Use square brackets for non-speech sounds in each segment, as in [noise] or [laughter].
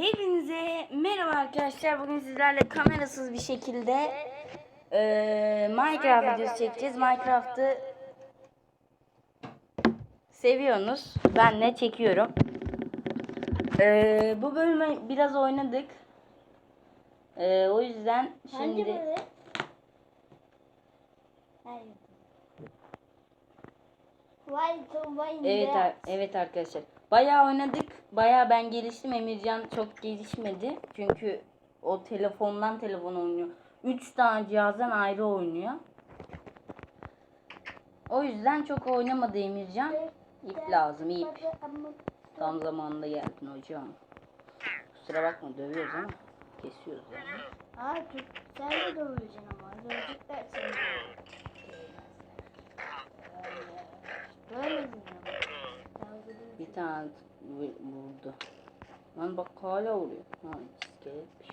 Hepinize merhaba arkadaşlar. Bugün sizlerle kamerasız bir şekilde eee, Minecraft videosu çekeceğiz. Minecraft'ı seviyorsunuz. Ben de çekiyorum. Eee, bu bölümü biraz oynadık. Eee, o yüzden şimdi Evet evet arkadaşlar. Bayağı oynadık. Bayağı ben geliştim. Emircan çok gelişmedi. Çünkü o telefondan telefon oynuyor. 3 tane cihazdan ayrı oynuyor. O yüzden çok oynamadı Emircan. İp lazım ip. Tam zamanında geldin hocam. Kusura bakma dövüyoruz ama kesiyoruz yani. Aa sen de döveceksin ama. Dövecekler seni. Bir tane vu- vurdu. Lan bak hala vuruyor. Ha iskeletmiş.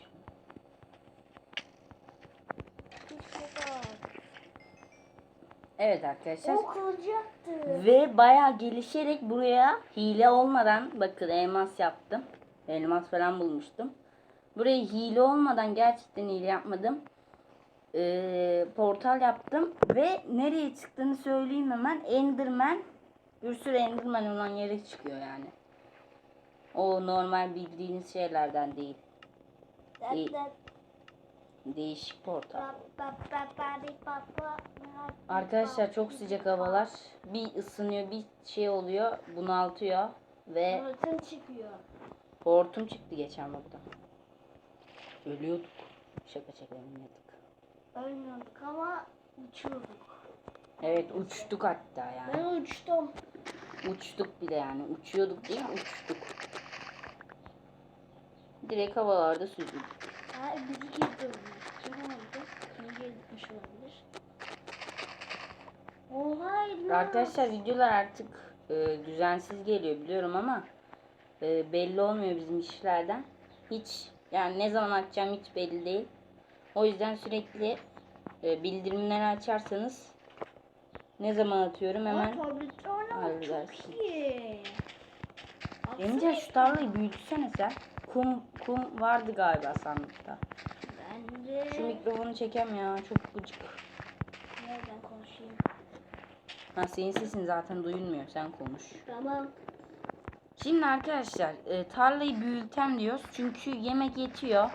Evet arkadaşlar. O kılacaktı. Ve bayağı gelişerek buraya hile olmadan bakın elmas yaptım. Elmas falan bulmuştum. Buraya hile olmadan gerçekten hile yapmadım. Ee, portal yaptım ve nereye çıktığını söyleyeyim hemen. Enderman bir sürü Enderman olan yere çıkıyor yani. O normal bildiğiniz şeylerden değil. İyi. Değişik portal. Arkadaşlar çok sıcak havalar. Bir ısınıyor, bir şey oluyor, bunaltıyor ve Hortum çıkıyor. hortum çıktı geçen burada. Ölüyorduk. Şaka şaka ölmüyorduk. Ölmüyorduk ama uçuyorduk. Evet uçtuk hatta yani. Ben uçtum. Uçtuk bir de yani. Uçuyorduk değil mi? Uçtuk. Direkt havalarda süzüldük. Ha, bizi girdi Kim oldu? Kim girmiş olabilir? Oha. Arkadaşlar videolar artık e, düzensiz geliyor biliyorum ama e, belli olmuyor bizim işlerden. Hiç yani ne zaman atacağım hiç belli değil. O yüzden sürekli e, bildirimleri açarsanız ne zaman atıyorum hemen. Tablette oynamak çok iyi. Emre şu tarlayı büyütsene sen. Kum kum vardı galiba sandıkta. Bence... Şu mikrofonu çekem ya çok gıcık. Nereden konuşayım? Ha senin sesin zaten duyulmuyor sen konuş. Tamam. Şimdi arkadaşlar e, tarlayı büyütem diyoruz çünkü yemek yetiyor.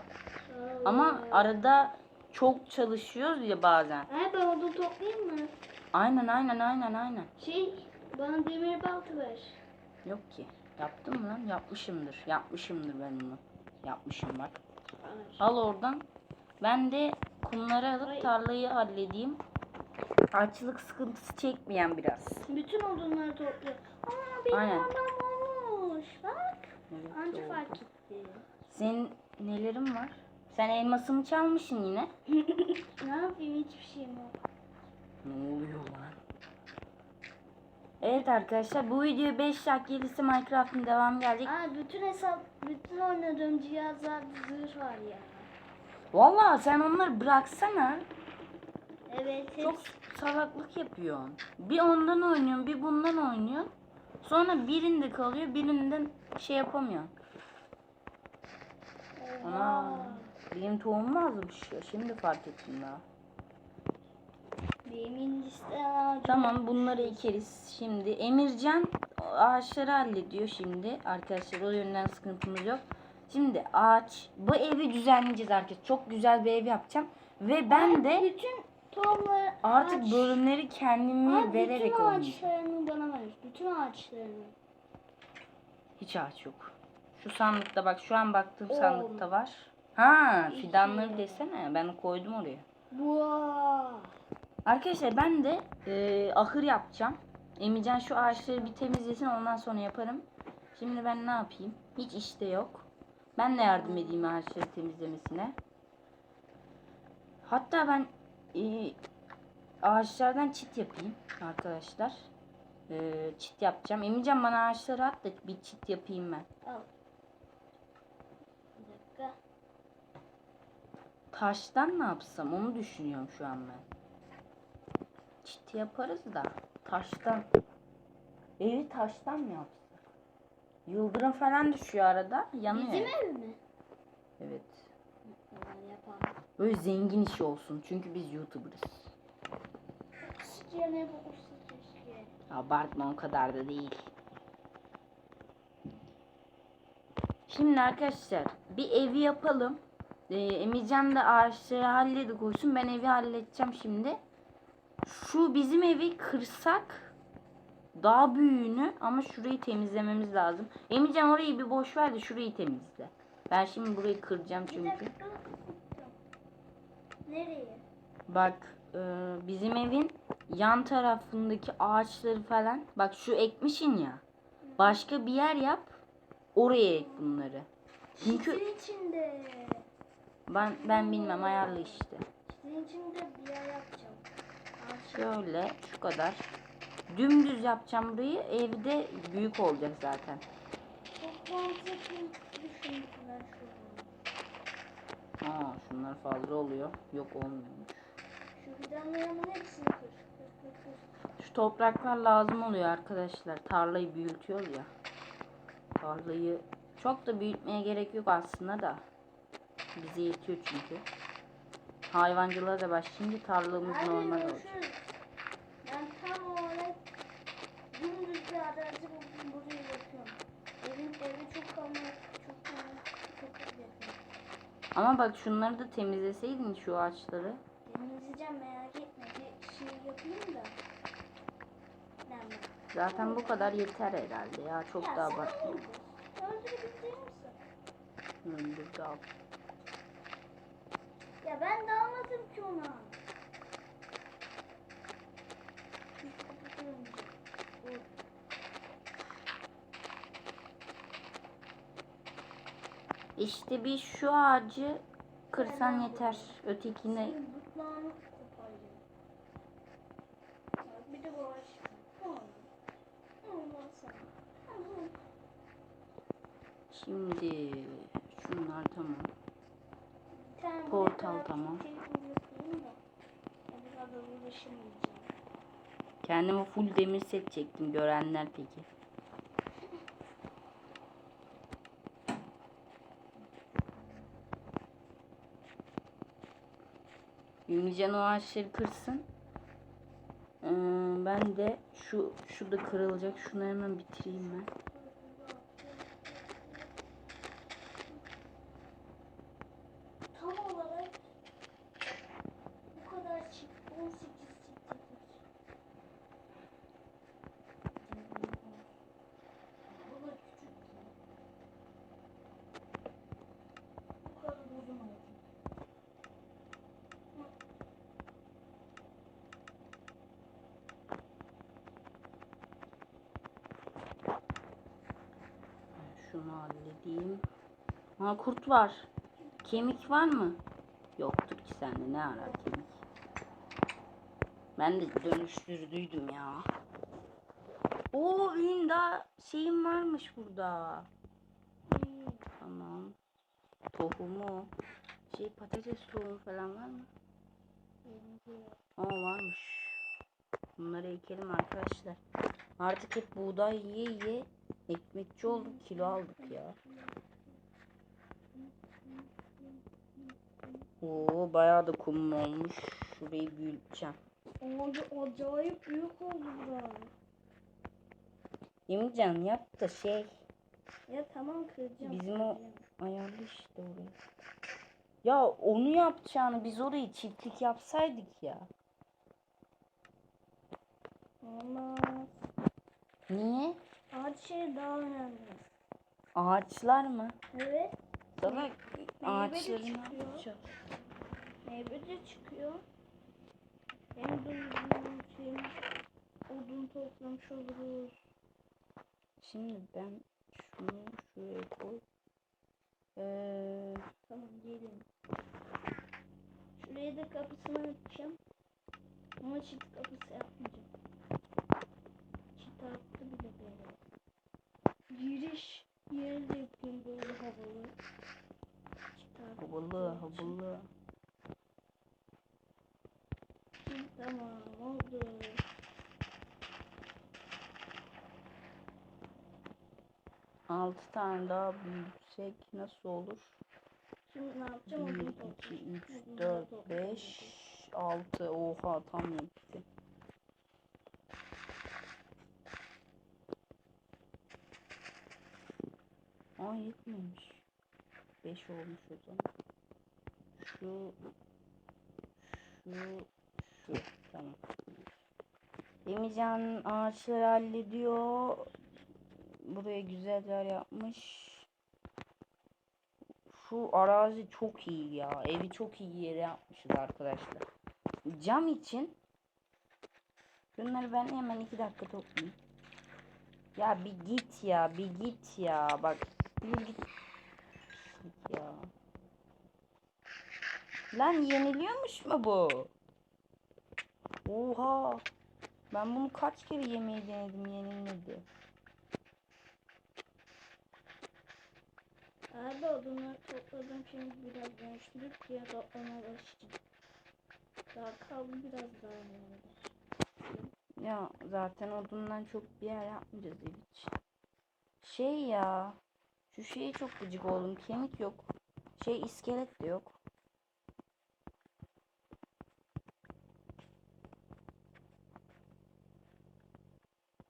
Ama arada çok çalışıyoruz ya bazen. Ay ben odun toplayayım mı? Aynen aynen aynen aynen. Şey bana demir balta ver. Yok ki. Yaptım mı lan? Yapmışımdır. Yapmışımdır ben bunu. Yapmışım bak. Al oradan. Ben de kumları alıp tarlayı halledeyim. Açlık sıkıntısı çekmeyen biraz. Bütün odunları topluyor. Aa benim Aynen. olmuş. Bak. Evet, Anca fark etti. Senin nelerin var? Sen elmasımı çalmışsın yine. [laughs] ne yapayım hiçbir şeyim yok. Ne oluyor lan? Evet arkadaşlar bu video 5 dakika gelirse Minecraft'ın devamı gelecek. Aa bütün hesap, bütün oynadığım cihazlarda zırh var ya. Vallahi sen onları bıraksana. Evet. Çok hepsi- salaklık yapıyorsun. Bir ondan oynuyorsun, bir bundan oynuyorsun. Sonra birinde kalıyor, birinden şey yapamıyorsun. Ana, benim tohumum azmış ya. Şimdi fark ettim daha. Tamam bunları ekeriz şimdi. Emircan ağaçları hallediyor şimdi. Arkadaşlar o yönden sıkıntımız yok. Şimdi ağaç bu evi düzenleyeceğiz arkadaşlar. Çok güzel bir ev yapacağım. Ve ben de bütün tohumları artık ağaç- bölümleri kendimi Aa, vererek bütün ağaçlarını bana ver. Bütün ağaçlarını. Hiç ağaç yok. Şu sandıkta bak şu an baktığım Oo. sandıkta var. Ha fidanları desene ben koydum oraya. Vaa. Arkadaşlar ben de e, ahır yapacağım. Emircan şu ağaçları bir temizlesin ondan sonra yaparım. Şimdi ben ne yapayım? Hiç işte yok. Ben de yardım edeyim ağaçları temizlemesine. Hatta ben e, ağaçlardan çit yapayım arkadaşlar. E, çit yapacağım. Emircan bana ağaçları at da bir çit yapayım ben. Al. Bir dakika. Taştan ne yapsam onu düşünüyorum şu an ben. Çit yaparız da taştan. Evi taştan mı yapsak? Yıldırım falan düşüyor arada. Yanıyor. Bizim ev mi? Evet. Yapalım. Böyle zengin işi olsun. Çünkü biz YouTuber'ız. Keşke. Abartma o kadar da değil. Şimdi arkadaşlar bir evi yapalım. Ee, Emircan da ağaçları halledi koysun. Ben evi halledeceğim şimdi. Şu bizim evi kırsak daha büyüğünü ama şurayı temizlememiz lazım. Emircan orayı bir boş ver de şurayı temizle. Ben şimdi burayı kıracağım çünkü. Nereye? Bak e, bizim evin yan tarafındaki ağaçları falan. Bak şu ekmişin ya. Başka bir yer yap. Oraya ek bunları. Çünkü Sizin içinde. ben ben bilmem ayarlı işte. Sizin içinde bir yer yapacağım. Şöyle şu kadar. Dümdüz yapacağım burayı. Evde büyük olacak zaten. Aa şunlar fazla oluyor. Yok olmuyormuş. Şu fidanlarımın hepsini kır. Şu topraklar lazım oluyor arkadaşlar. Tarlayı büyütüyoruz ya. Tarlayı çok da büyütmeye gerek yok aslında da. Bize yetiyor çünkü. Hayvancılığa da başlayınca tarlamız Aynen normal olacak. Ben tam olarak dümdüz bir arazi buldum burayı yapıyorum. Evin evi çok ama çok ama çok yapıyorum. Ama bak şunları da temizleseydin şu ağaçları. Temizleyeceğim merak etme. Bir şey yapayım da. Hemen. Zaten bu kadar yeter herhalde ya. Çok Ya abartma. öldür. Öldürebilir misin? Öldür de Ya ben de almadım ki ona. İşte bir şu ağacı kırsan yeter. Tamam. şimdi şunlar tamam. Da uğraşamayacağım. Kendime full demir set çektim. Görenler peki. Ümmican o ağaçları kırsın. Ee, ben de şu şurada kırılacak. Şunu hemen bitireyim ben. Tam olarak bu kadar çıktı. 18 çıktı. Bu da küçük. Bu kadar uzun oldu. Şunu halledeyim. Ha kurt var. Kemik var mı? Yoktur ki sende ne arar kemik. Ben de dönüştürdüydüm ya. Oo benim daha şeyim varmış burada. Hmm. Tamam. Tohumu. Şey patates tohumu falan var mı? Aa varmış. Bunları ekelim arkadaşlar. Artık hep buğday yiye yiye ekmekçi olduk kilo aldık ya. Oo bayağı da kum olmuş. Şurayı büyüteceğim. Abi acayip büyük oldu bura. Yemircan yap da şey Ya tamam kıracağım. Bizim o- ayarlı işte orayı. Ya onu yapacağını biz orayı çiftlik yapsaydık ya. Olmaz. Niye? Ağaç şey daha önemli. Ağaçlar mı? Evet. Salak Meyve de ağaçları ne çıkıyor. Meyve de çıkıyor. Hem duyduğum için odun toplamış oluruz. Şimdi ben şunu şuraya koy. Ee, Tamam gelin. Şuraya da kapısını yapacağım. Ama çift kapısı yapmayacağım. Çift attı bile böyle. Giriş yeri de yapayım böyle havalı. Attı havalı havalı. Tamam oldu. 6 tane daha büyütsek nasıl olur? Şimdi ne yapacağım? 1, Odun 2, toplayacağım. 3, Odunları 4, toplayacağım. 5, 6. Oha tam yetti. Aa yetmemiş. 5 olmuş o zaman. Şu, şu, şu. Tamam. Emircan ağaçları hallediyor. Buraya güzel yer yapmış. Şu arazi çok iyi ya. Evi çok iyi yere yapmışız arkadaşlar. Cam için Bunları ben hemen iki dakika toplayayım. Ya bir git ya, bir git ya. Bak, git. Ya. Lan yeniliyormuş mu bu? Oha. Ben bunu kaç kere yemeği denedim yenilmedi. Abi odunları topladım şimdi biraz dönüştürüp diğer toplama başlayacağım. Daha kaldı biraz daha yani. Ya zaten odundan çok bir yer yapmayacağız için. Şey ya. Şu şeye çok gıcık oldum. Kemik yok. Şey iskelet de yok.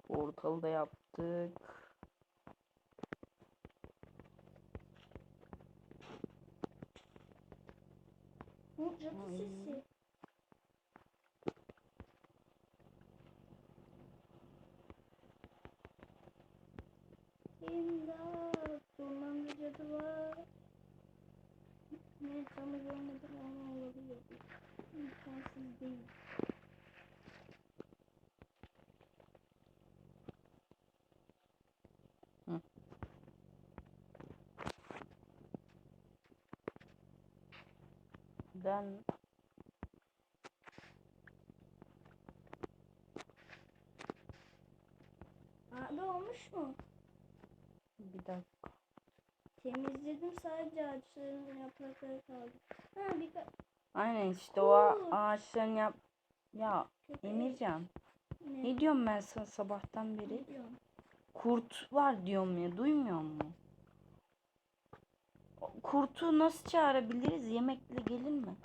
Portalı da yaptık. Bu cadı sesi. İmdat. Ormanda cadı var. Ne tam görmedim ama olabilir. İmkansız değil. Ben Abi olmuş mu? bir dakika. Temizledim sadece ağaçların yaprakları kaldı. Ha birkaç Aynen işte o a- Cool. ağaçların yap. Ya. Emircan. Ne? Ne diyorum ben sana sabahtan beri? Kurt var diyorum ya duymuyor musun? Kurtu nasıl çağırabiliriz? Yemekle gelir mi?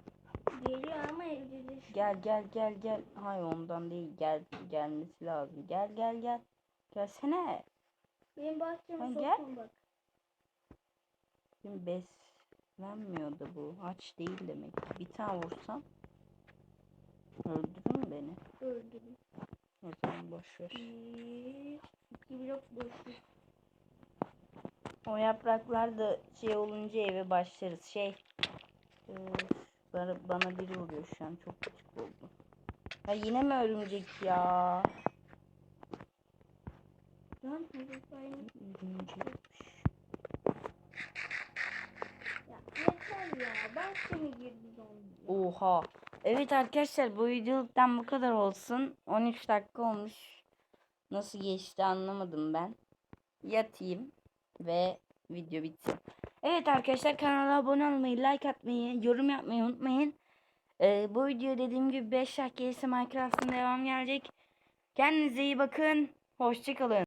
Geliyor ama evcilleşiyor. Gel gel gel gel. Hayır ondan değil. Gel gelmesi lazım. Gel gel gel. Gelsene. Benim bahçeme sokma gel. bak. Şimdi beslenmiyor da bu. Aç değil demek. Bir tane vursam öldürür mü beni? Öldürün. O zaman boş ver. Bir, iki blok boşluk. O yapraklar da şey olunca eve başlarız. Şey e, bana, bana biri vuruyor şu an. Çok küçük oldu. Ya yine mi örümcek ya? Lan çocuk aynı. Örümcekmiş. Ya yeter ya. Bahçeme girdi zombi. ya. Oha. Evet arkadaşlar bu videoluktan bu kadar olsun. 13 dakika olmuş. Nasıl geçti anlamadım ben. Yatayım ve video bitsin. Evet arkadaşlar kanala abone olmayı, like atmayı, yorum yapmayı unutmayın. Ee, bu video dediğim gibi 5 dakika gerisi Minecraft'ın devam gelecek. Kendinize iyi bakın. Hoşçakalın.